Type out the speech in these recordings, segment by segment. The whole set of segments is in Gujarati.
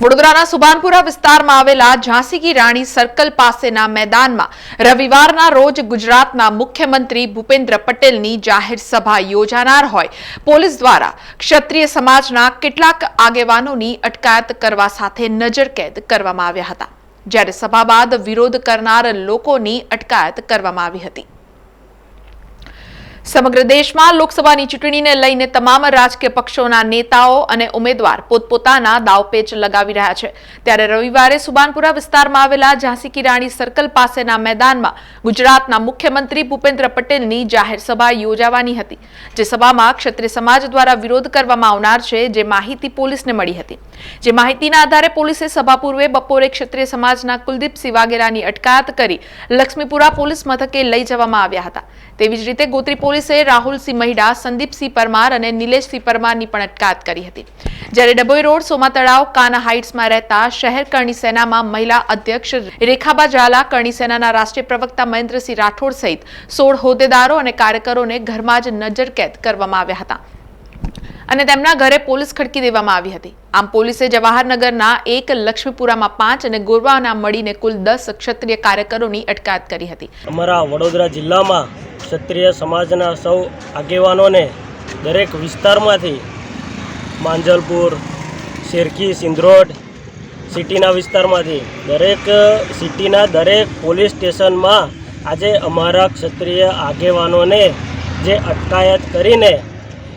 વડોદરાના સુભાનપુરા વિસ્તારમાં આવેલા ઝાંસી કી રાણી સર્કલ પાસેના મેદાનમાં રવિવારના રોજ ગુજરાતના મુખ્યમંત્રી ભૂપેન્દ્ર પટેલની જાહેર સભા યોજાનાર હોય. પોલીસ દ્વારા ક્ષત્રિય સમાજના કેટલાક આગેવાનોની અટકાયત કરવા સાથે નજરકેદ કરવામાં આવ્યા હતા. જ્યારે સભા બાદ વિરોધ કરનાર લોકોની અટકાયત કરવામાં આવી હતી. સમગ્ર દેશમાં લોકસભાની ચૂંટણીને લઈને તમામ રાજકીય પક્ષોના નેતાઓ અને ઉમેદવાર પોતપોતાના દાવપેચ લગાવી રહ્યા છે. ત્યારે રવિવારે સુબાનપુરા વિસ્તારમાં આવેલા ઝાંસી કી રાણી સર્કલ પાસેના મેદાનમાં ગુજરાતના મુખ્યમંત્રી ભૂપેન્દ્ર પટેલની જાહેર સભા યોજાવાની હતી, જે સભામાં ક્ષત્રિય સમાજ દ્વારા વિરોધ કરવામાં આવનાર છે, જે માહિતી પોલીસને મળી હતી. જે માહિતીના આધારે પોલીસે સભા પૂર્વે બપોરે ક્ષત્રિય સમાજના કુલદીપ વાઘેલાની અટકાયત કરી લક્ષ્મીપુરા પોલીસ મથકે લઈ જવામાં આવ્યા હતા. તેવી જ રીતે ગોત્રી પોલીસે રાહુલસિંહ મહિડા, સંદીપસિંહ પરમાર અને નિલેશસિંહ પરમારની પણ અટકાયત કરી હતી. જ્યારે ડભોઈ રોડ, સોમા તળાવ, કાના હાઇટ્સમાં રહેતા શહેર કરણી મહિલા અધ્યક્ષ રેખાબા ઝાલા, કરણી રાષ્ટ્રીય પ્રવક્તા મહેન્દ્રસિંહ રાઠોડ સહિત સોળ હોદ્દેદારો અને કાર્યકરોને ઘરમાં જ નજરકેદ કરવામાં આવ્યા હતા. અને તેમના ઘરે પોલીસ ખડકી દેવામાં આવી હતી. આમ પોલીસે જવાહરનગરના એક લક્ષ્મીપુરામાં પાંચ અને ગોરવાના મળીને કુલ દસ ક્ષત્રિય કાર્યકરોની અટકાયત કરી હતી. અમારા વડોદરા જિલ્લામાં ક્ષત્રિય સમાજના સૌ આગેવાનોને દરેક વિસ્તારમાંથી માંજલપુર, શેરકી, સિંધરોડ સિટીના વિસ્તારમાંથી દરેક સિટીના દરેક પોલીસ સ્ટેશનમાં આજે અમારા ક્ષત્રિય આગેવાનોને જે અટકાયત કરીને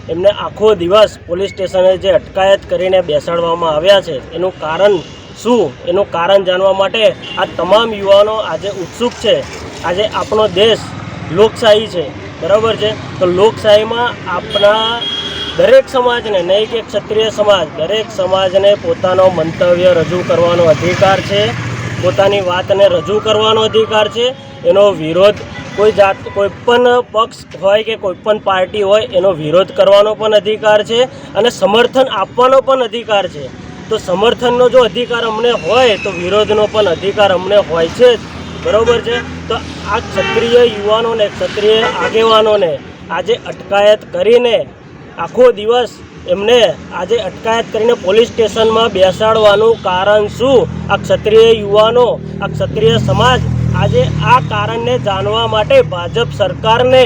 એમને આખો દિવસ પોલીસ સ્ટેશને જે અટકાયત કરીને બેસાડવામાં આવ્યા છે, એનું કારણ શું? એનું કારણ જાણવા માટે આ તમામ યુવાનો આજે ઉત્સુક છે. આજે આપણો દેશ લોકશાહી છે. બરાબર છે? તો લોકશાહીમાં આપણા દરેક સમાજને, નહીં કે ક્ષત્રિય સમાજ, દરેક સમાજને પોતાનો મંતવ્ય રજૂ કરવાનો અધિકાર છે. પોતાની વાતને રજૂ કરવાનો અધિકાર છે. એનો વિરોધ કોઈ જાત, કોઈ પણ પક્ષ હોય કે કોઈ પણ પાર્ટી હોય, એનો વિરોધ કરવાનો પણ અધિકાર છે અને સમર્થન આપવાનો પણ અધિકાર છે. તો સમર્થનનો જો અધિકાર અમને હોય, તો વિરોધનો પણ અધિકાર અમને હોય છે જ. બરાબર છે? તો આ ક્ષત્રિય યુવાનોને, ક્ષત્રિય આગેવાનોને આજે અટકાયત કરીને આખો દિવસ એમને આજે અટકાયત કરીને પોલીસ સ્ટેશનમાં બેસાડવાનું કારણ શું? આ ક્ષત્રિય યુવાનો, આ ક્ષત્રિય સમાજ આજે આ કારણને જાણવા માટે ભાજપ સરકારને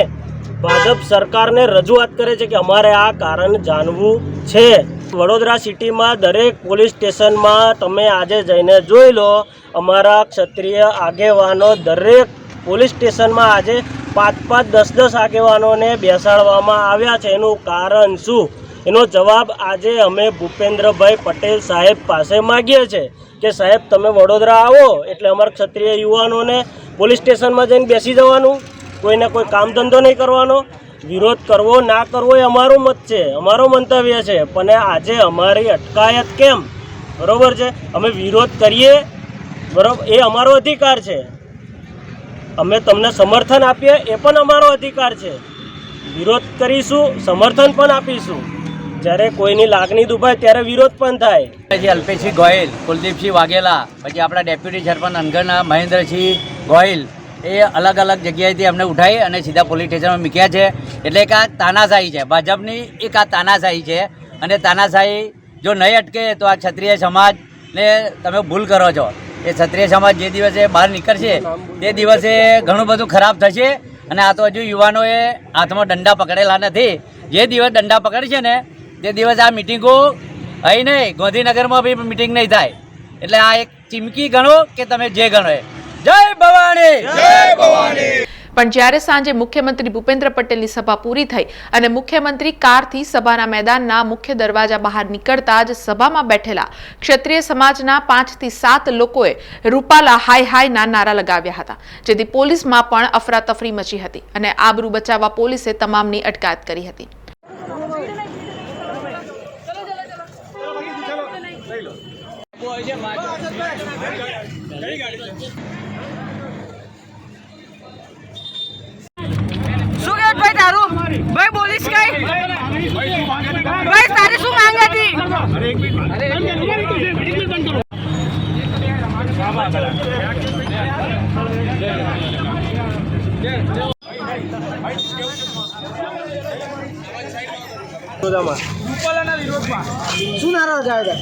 ભાજપ સરકારને રજૂઆત કરે છે કે અમારે આ કારણ જાણવું છે. વડોદરા સિટીમાં દરેક પોલીસ સ્ટેશનમાં તમે આજે જઈને જોઈ લો અમારા ક્ષત્રિય આગેવાનો દરેક પોલીસ સ્ટેશનમાં આજે પાંચ પાંચ દસ દસ આગેવાનોને બેસાડવામાં આવ્યા છે. એનું કારણ શું? એનો જવાબ આજે અમે ભૂપેન્દ્રભાઈ પટેલ સાહેબ પાસે માગીએ છીએ કે સાહેબ, તમે વડોદરા આવો એટલે અમારા ક્ષત્રિય યુવાનોને પોલીસ સ્ટેશનમાં જઈને બેસી જવાનું. કોઈને કોઈ કામ ધંધો નહીં કરવાનો. વિરોધ કરવો ના કરવો એ અમારું મત છે. અમારો મંતવ્ય છે. પણ આજે અમારી અટકાયત કેમ? બરોબર છે? અમે વિરોધ કરીએ બરોબર એ અમારો અધિકાર છે. અમે તમને સમર્થન આપીએ એ પણ અમારો અધિકાર છે. વિરોધ કરીશું, સમર્થન પણ આપીશું. જ્યારે કોઈની લાગણી દુભાય ત્યારે વિરોધ પણ થાય. જે અલ્પેશસિંહ ગોહિલ, કુલદીપસિંહ વાઘેલા, પછી આપણા ડેપ્યુટી સરપંચ અનગરના મહેન્દ્રસિંહ ગોહિલ એ અલગ અલગ જગ્યાએથી અમને ઉઠાવી અને સીધા પોલીસ સ્ટેશનમાં મૂક્યા છે. એટલે એક આ તાનાશાહી છે. ભાજપની એક આ તાનાશાહી છે. અને તાનાશાહી જો નહીં અટકે તો આ ક્ષત્રિય સમાજને તમે ભૂલ કરો છો. એ ક્ષત્રિય સમાજ જે દિવસે બહાર નીકળશે, તે દિવસે ઘણું બધું ખરાબ થશે. અને આ તો હજુ યુવાનોએ હાથમાં દંડા પકડેલા નથી. જે દિવસ દંડા પકડશે ને, તે દિવસ આ મિટિંગો અહીં નહીં. ગાંધીનગરમાં બી મિટિંગ નહીં થાય. એટલે આ એક ચીમકી ગણો કે તમે જે ગણો એ. જય ભવાની! પણ જ્યારે સાંજે મુખ્યમંત્રી ભૂપેન્દ્ર પટેલની સભા પૂરી થઈ અને મુખ્યમંત્રી કારથી સભાના મેદાનના મુખ્ય દરવાજા બહાર નીકળતા જ સભામાં બેઠેલા ક્ષત્રિય સમાજના પાંચથી સાત લોકોએ રૂપાલા હાય હાયના નારા લગાવ્યા હતા, જેથી પોલીસમાં પણ અફરાતફરી મચી હતી અને આબરૂ બચાવવા પોલીસે તમામની અટકાયત કરી હતી. શું ભાઈ બોલીશ કઈ? ભાઈ તારે શું માંગ હતી? શું નારો જય ભવાની.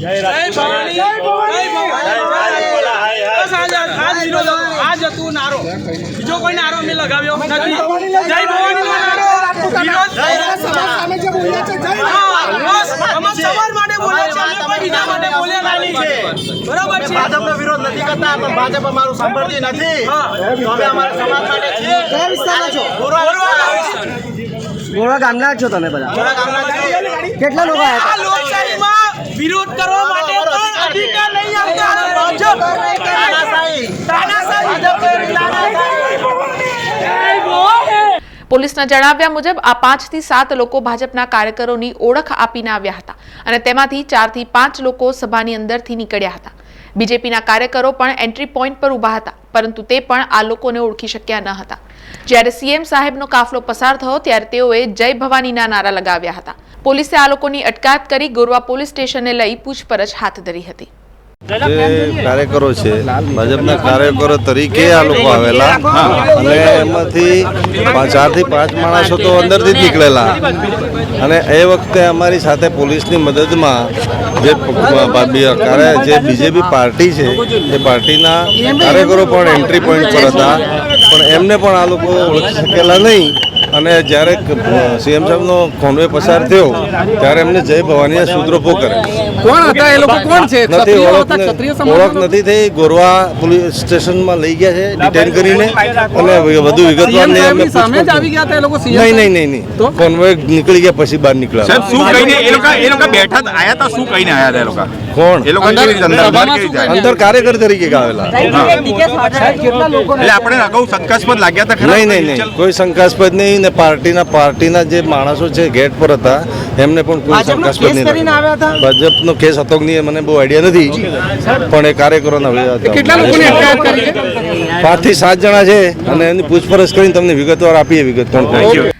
જય ભવાની બસ આ જ આ જ વિરોધ હતો. આ જ હતું નારો. બીજો કોઈ નારો અમે લગાવ્યો નથી. જય ભવાનીનો નારો વિરોધ હા, બસ અમે સમાજ માટે બોલ્યા છે. અમે કોઈ બીજા માટે બોલ્યા નથી બરાબર છે? ભાજપનો વિરોધ નથી કરતા પણ ભાજપ અમારું સાંભળતી નથી. તો અમે અમારા સમાજ માટે છીએ. કયા વિસ્તારના છો. ગોળા ગામના છો તમે બધા. કેટલા લોકો આ લોકશાહીમાં વિરોધ કરવા માટે પણ અધિકાર નહીં આપતા ભાજપ તાનાશાહી પોલીસના જણાવ્યા મુજબ આ પાંચથી સાત લોકો ભાજપના કાર્યકરોની ઓળખ આપીને આવ્યા હતા અને તેમાંથી ચારથી પાંચ લોકો સભાની અંદરથી નીકળ્યા હતા. બીજેપીના કાર્યકરો પણ એન્ટ્રી પોઈન્ટ પર ઊભા હતા, પરંતુ તે પણ આ લોકોને ઓળખી શક્યા ન હતા. જ્યારે સીએમ સાહેબનો કાફલો પસાર થયો, ત્યારે તેઓએ જય ભવાનીના નારા લગાવ્યા હતા. પોલીસે આ લોકોની અટકાયત કરી ગોરવા પોલીસ સ્ટેશને લઈ પૂછપરછ હાથ ધરી હતી. જે કાર્યકરો છે. ભાજપના કાર્યકરો તરીકે આ લોકો આવેલા. અને એમાંથી ચારથી પાંચ માણસો તો અંદરથી જ નીકળેલા. અને એ વખતે અમારી સાથે પોલીસની મદદમાં જે જે બીજેપી પાર્ટી છે એ પાર્ટીના કાર્યકરો પણ એન્ટ્રી પોઈન્ટ પર હતા. પણ એમને પણ આ લોકો ઓળખી શકેલા નહીં. અને જ્યારે સીએમ સાહેબનો કોન્વે પસાર થયો ત્યારે એમને જય ભવાનીના સૂત્રોપો કરે કોણ હતા? એ લોકો કોણ છે? નથી ઓળખ નથી થઈ. ગોરવા પોલીસ સ્ટેશનમાં લઈ ગયા છે ડિટેન કરીને. અને વધુ વિગતવાર નહીં સાહેબની સામે જ આવી ગયા હતા એ લોકો CM નહીં નહીં નહીં નહીં. તો? કોન્વોય નીકળી ગયા પછી બહાર નીકળ્યા. સાહેબ શું કહીને એ લોકો એ લોકો બેઠા આયા હતા શું કહીને આયા હતા એ લોકો? કોણ? એ લોકો કેવી રીતે અંદર કાર્યકર તરીકે આવેલા એટલે આપણે અગાઉ શંકાસ્પદ લાગ્યા હતા ખરા. નહીં નહીં નહીં. કોઈ શંકાસ્પદ નહીં ને પાર્ટીના પાર્ટીના જે માણસો છે ગેટ પર હતા એમને પણ કોઈ શંકાસ્પદ નહીં કરીને આવ્યા હતા? લાગ્યો. ભાજપનો કેસ હતો કે મને બહુ આઈડિયા નથી. પણ એ કાર્યકરોના. કેટલા લોકોની અટકાયત કરી છે? પાંચથી સાત જણા છે અને એની પૂછપરછ કરીને તમને વિગતવાર આપીએ વિગત કોણ કોણ.